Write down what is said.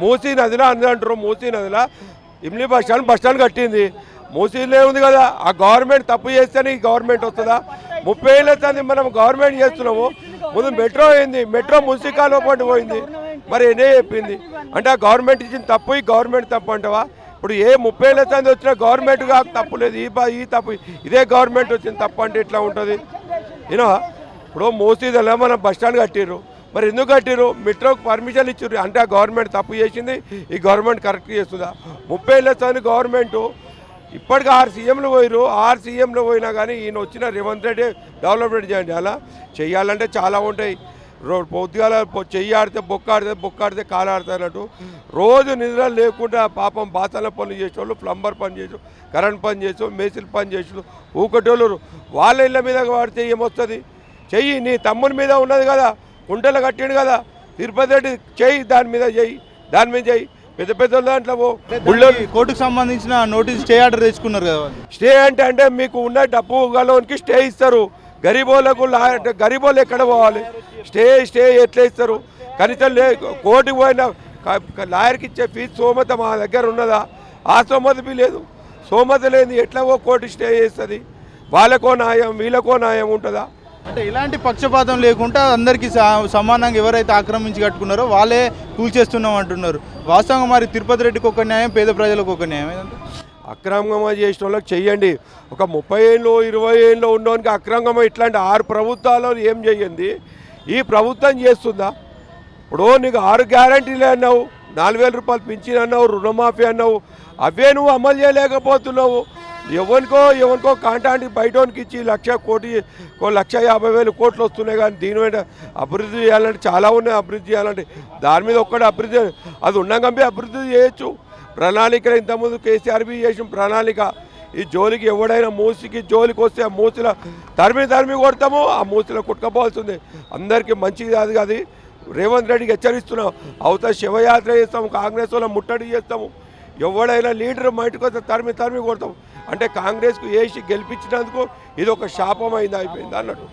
మూసీ నదిలో అందరూ అంటారు మూసీ నదిలో. Imli bus stand bus stand కట్టింది. మూసీలో ఉంది కదా ఆ గవర్నమెంట్ తప్పు చేస్తేనే ఈ గవర్నమెంట్ వస్తుందా? ముప్పై ఏళ్ళ తంది మనం గవర్నమెంట్ చేస్తున్నాము. ముందు మెట్రో అయింది మెట్రో మున్సిపాల్ పాటు పోయింది. మరి ఎన్నే చెప్పింది? అంటే ఆ గవర్నమెంట్ ఇచ్చిన తప్పు ఈ గవర్నమెంట్ తప్పు అంటావా? ఇప్పుడు ఏ ముప్పై ఏళ్ళ తంది వచ్చిన గవర్నమెంట్గా తప్పు లేదు. ఈ ఈ తప్పు ఇదే గవర్నమెంట్ వచ్చిన తప్పు అంటే ఇట్లా ఉంటుంది? యూనో ఇప్పుడు మోసీదల్లా మనం బస్ స్టాండ్ కట్టిర్రు. మరి ఎందుకు కట్టిరు మెట్రోకి పర్మిషన్ ఇచ్చారు అంటే ఆ గవర్నమెంట్ తప్పు చేసింది. ఈ గవర్నమెంట్ కరెక్ట్ చేస్తుందా? ముప్పై ఏళ్ళ గవర్నమెంటు గవర్నమెంట్ ఇప్పటికి ఆరు సీఎంలు పోయిరు ఆరు సీఎంలు పోయినా కానీ ఈయన వచ్చిన రేవంత్ రెడ్డి డెవలప్మెంట్ చేయండి. అలా చేయాలంటే చాలా ఉంటాయి. రోడ్డు పొద్దుగాల చెయ్యి ఆడితే బొక్క ఆడితే బొక్క ఆడితే కాలు ఆడితే అన్నట్టు. రోజు నిద్ర లేకుండా పాపం బాసల పనులు చేసేవాళ్ళు ప్లంబర్ పని చేసు కరెంట్ పని చేసు మేసిల్ పని చేసు ఊకటోళ్ళు వాళ్ళ ఇళ్ళ మీద వాడితే ఏమొస్తుంది? చెయ్యి నీ తమ్ముని మీద ఉన్నది కదా. కుంటలు కట్టిండు కదా. తిరుపతి రెడ్డి చెయ్యి దాని మీద చెయ్యి దాని మీద చెయ్యి పెద్ద పెద్ద దాంట్లో కోర్టుకు సంబంధించిన నోటీస్ స్టే ఆర్డర్ తెచ్చుకున్నారు కదా స్టే అంటే అంటే మీకు ఉన్న డబ్బు గలోనికి స్టే ఇస్తారు. గరీబోళ్ళకు లా- గరీబోళ్ళు ఎక్కడ పోవాలి? స్టే స్టే ఎట్లా ఇస్తారు? కనీసం లే కోర్టుకు పోయిన లాయర్కి ఇచ్చే ఫీజు సోమత మా దగ్గర ఉన్నదా? ఆ సోమత బి లేదు. సోమత లేని ఎట్లా ఓ కోర్టు స్టే చేస్తుంది? వాళ్ళకో న్యాయం వీళ్ళకో న్యాయం ఉంటుందా? అంటే ఇలాంటి పక్షపాతం లేకుండా అందరికీ సమానంగా ఎవరైతే ఆక్రమించి కట్టుకున్నారో వాళ్ళే కూల్చేస్తున్నాం అంటున్నారు. వాస్తవంగా మరి తిరుపతి రెడ్డికి ఒక న్యాయం పేద ప్రజలకు ఒక న్యాయం అక్రమంగా చేసిన వాళ్ళకి చెయ్యండి. ఒక ముప్పై ఏళ్ళు ఇరవై ఏళ్ళు ఉండడానికి అక్రమంగా ఇట్లాంటి ఆరు ప్రభుత్వాలు ఏం చెయ్యండి? ఈ ప్రభుత్వం చేస్తుందా? ఇప్పుడు నీకు ఆరు గ్యారంటీలే అన్నావు నాలుగు వేల రూపాయలు పింఛన్ అన్నావు రుణమాఫీ అన్నావు అవే నువ్వు అమలు చేయలేకపోతున్నావు. ఎవరికో ఎవరికో కాంటాక్ట్ బయటోనికి ఇచ్చి లక్ష కోటి లక్ష యాభై వేలు కోట్లు వస్తున్నాయి కానీ దీని మీద అభివృద్ధి చేయాలంటే చాలా ఉన్నాయి అభివృద్ధి చేయాలంటే. దాని మీద ఒక్కటి అభివృద్ధి అది ఉన్నాకంపి అభివృద్ధి చేయొచ్చు. ప్రణాళిక ఇంతకుముందు కేసీఆర్బీ చేసిన ప్రణాళిక. ఈ జోలికి ఎవడైనా మూసికి జోలికి వస్తే ఆ మూసిల తరిమి తరిమి కొడతాము ఆ మూసిలో కుట్టుకపోవాల్సింది. అందరికీ మంచిది కాదు కాదు రేవంత్ రెడ్డికి హెచ్చరిస్తున్నాం అవతల శివయాత్ర చేస్తాము కాంగ్రెస్ వాళ్ళ ముట్టడి చేస్తాము. ఎవడైనా లీడర్ మా వస్తే తరిమి తరిమి కొడతాం. అంటే కాంగ్రెస్కు వేసి గెలిపించినందుకు ఇది ఒక శాపం అయింది అయిపోయింది అన్నట్టు.